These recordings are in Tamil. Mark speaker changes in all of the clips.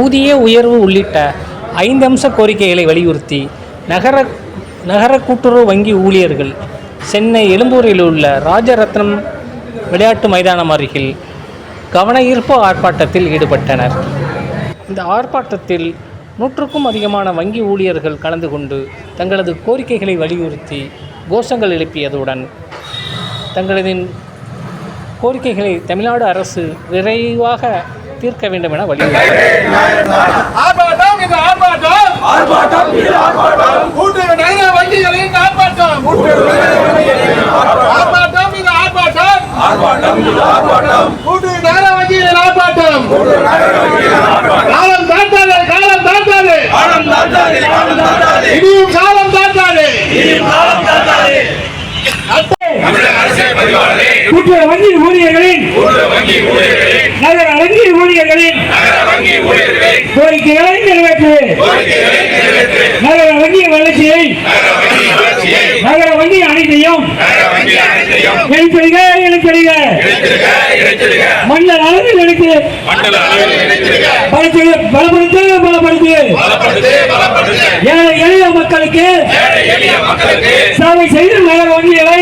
Speaker 1: ஊதிய உயர்வு உள்ளிட்ட ஐந்து அம்ச கோரிக்கைகளை வலியுறுத்தி நகர நகர கூட்டுறவு வங்கி ஊழியர்கள் சென்னை எழும்பூரில் உள்ள ராஜரத்னம் விளையாட்டு மைதானம் அருகில் கவனஈர்ப்பு ஆர்ப்பாட்டத்தில் ஈடுபட்டனர். இந்த ஆர்ப்பாட்டத்தில் நூற்றுக்கும் அதிகமான வங்கி ஊழியர்கள் கலந்து கொண்டு தங்களது கோரிக்கைகளை வலியுறுத்தி கோஷங்கள் எழுப்பியதுடன் தங்களதின் கோரிக்கைகளை தமிழ்நாடு அரசு விரைவாக தீர்க்க வேண்டும் என வலியுறுத்தினர்
Speaker 2: கூட்டுறவு
Speaker 3: வங்கி ஊழியர்களின் நகர வங்கி ஊழியர்களின் கோரிக்கைகளை நிறைவேற்று. நகர வங்கி வளர்ச்சியை நகர வங்கி அனைத்தையும் எழுப்பெறுக எழுப்பெறுக மண்டல அளவில் பலத்து பலப்படுத்து பலப்படுத்து. ஏழை எளிய மக்களுக்கு சேவை செய்து நகர வங்கிகளை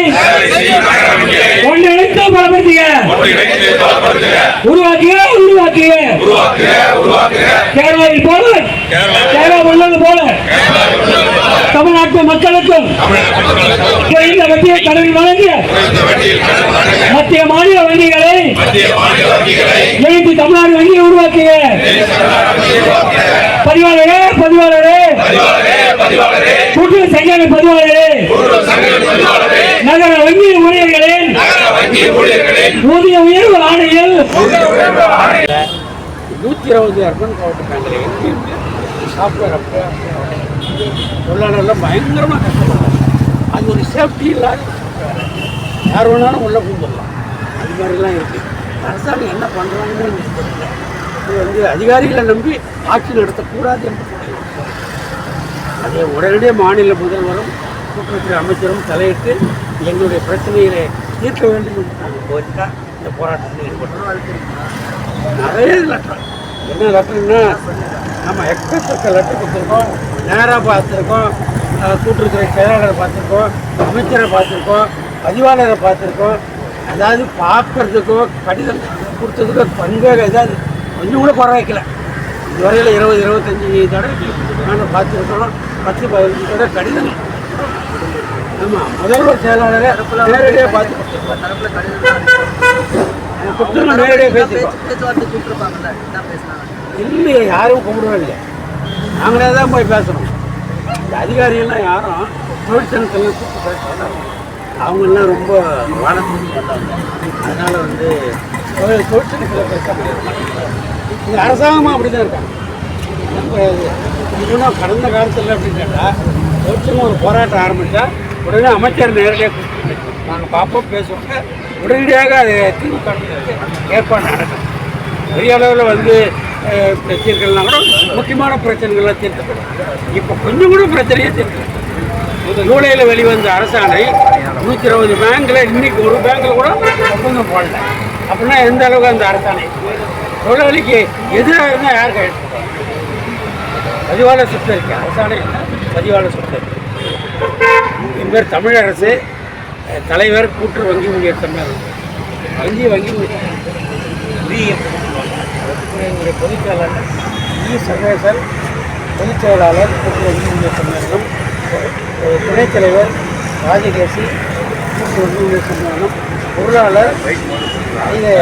Speaker 3: பலப்படுத்துக உருவாக்குக உருவாக்குக கேரளாவில் போல கேரளா உள்ளது போல. தமிழ்நாட்டு மக்களுக்கும் குறைந்த வட்டியை கடனில் வழங்கிய மத்திய மாநில வங்கிகளை எழுப்பி தமிழ்நாடு வங்கியை உருவாக்குக பதிவாளரே பதிவாளரே. கூட்டுறவு சங்க பதிவாளரே. நகர வங்கி ஊழியர்களின் ஊதிய உயர்வு ஆணையில்
Speaker 4: நூற்றி இருபது அர்பன் கோஆப்ரேட்டிவ் பேங்கில் சாஃப்ட்வேர் அப்போ தொழிலாளர்லாம் பயங்கரமாக கஷ்டப்படுறாங்க. அது ஒரு சேஃப்டி இல்லாத யார் வேணாலும் உள்ளே கூப்பிடலாம் அது மாதிரிலாம் இருக்குது அரசாங்கம் என்ன பண்ணுறாங்கன்னு இது வந்து அதிகாரிகளை நம்பி ஆட்சி நடத்தக்கூடாது என்று அதை உடனடியாக மாநில முதல்வரும் கூட்டுறவுத்துறை அமைச்சரும் தலையிட்டு எங்களுடைய பிரச்சனைகளை தீர்க்க வேண்டும். என்று கோரிக்கா இந்த போராட்டத்தில் ஈடுபட்டோம் நிறைய லெட்டர். என்ன லெட்டர்னா நம்ம எக்கச்சக்க லெட்டர் கொடுத்துருக்கோம். நேராக பார்த்துருக்கோம். கூட்டுறவுத்துறை செயலாளரை பார்த்துருக்கோம். அமைச்சரை பார்த்துருக்கோம். பதிவாளரை பார்த்துருக்கோம். அதாவது பார்க்கறதுக்கோ கடிதம் கொடுத்ததுக்கோ பங்கே ஏதாவது கொஞ்சம் கூட குறை வைக்கல இதுவரையில் இருபது இருபத்தஞ்சி தடவை நாங்கள் பார்த்துருக்கோம் பத்து பதினஞ்சு தடவை கடிதம் ஆமாம் முதல்வர் செயலாளரை நேரடியாக பார்த்து கொடுத்துருக்கோம் நேரடியாக பேசியிருக்கோம் இல்லையே யாரும் கூப்பிடவே இல்லை நாங்களே தான் போய் பேசுகிறோம் இந்த அதிகாரிகள்லாம் யாரும் தொழிற்சங்கத்தெல்லாம் கூப்பிட்டு பேச மாட்டாங்க. அவங்கெல்லாம் ரொம்ப வானத்துக்கு வந்தாங்க. அதனால் வந்து தொழிற்சங்கத்தில் பேச இந்த அரசாங்கமும் அப்படி தான் இருக்காங்க. நம்ம இன்னும் கடந்த காலத்தில் அப்படின்னு கேட்டால் ஒருத்தரும் ஒரு போராட்டம் ஆரம்பித்தா உடனே அமைச்சர் நேரடியாக கூப்பிட்டு நாங்கள் பார்ப்போம் பேசுவோங்க உடனடியாக அதை திமுக ஏற்பாடு நடக்கும். பெரிய அளவில் வந்து பிரச்சனைகள்லாம் கூட முக்கியமான பிரச்சனைகள்லாம் தீர்க்கப்படும். இப்போ கொஞ்சம் கூட பிரச்சனையே தீர்க்கல ஜூலையில் வெளிவந்த அரசாணை நூற்றி இருபது பேங்க்கில் இன்றைக்கி ஒரு பேங்க்கில் கூட ஒப்பந்தம் போடல. அப்படின்னா எந்த அளவுக்கு அந்த அரசாணை? தொழிலாளிக்கு எதிராக இருந்தால் யார் கையெழுத்து பதிவாளர் சுற்று இருக்கு அரசாணை பதிவாளர் சுற்று இருக்கு பேர் தமிழரசு தலைவர் கூட்டு வங்கி ஊழியர் தமிழர் வங்கி வங்கி ஊழியர். எங்களுடைய பொதுச் செயலாளர் இ சர்வேசன் பொதுச் செயலாளர் கூட்டு வங்கி ஊழியர் சம்மேளனம் துணைத் தலைவர் ராஜகேசி கூட்டு வங்கி ஊழியர் சம்மேளனம் பொருளாளர் ஐய-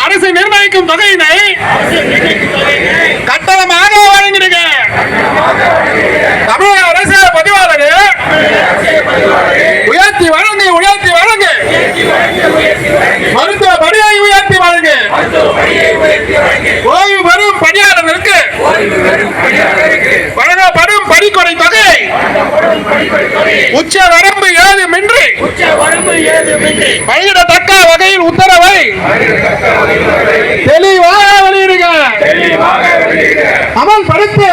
Speaker 2: அரசு நிர்ணயிக்கும் தொகையினை உச்ச வரம்பு ஏதுமின்றி பயிரிடத்தக்க வகையில் உத்தரவை தெளிவாக வெளியிடுக. அமல்படுத்து அமல்படுத்து.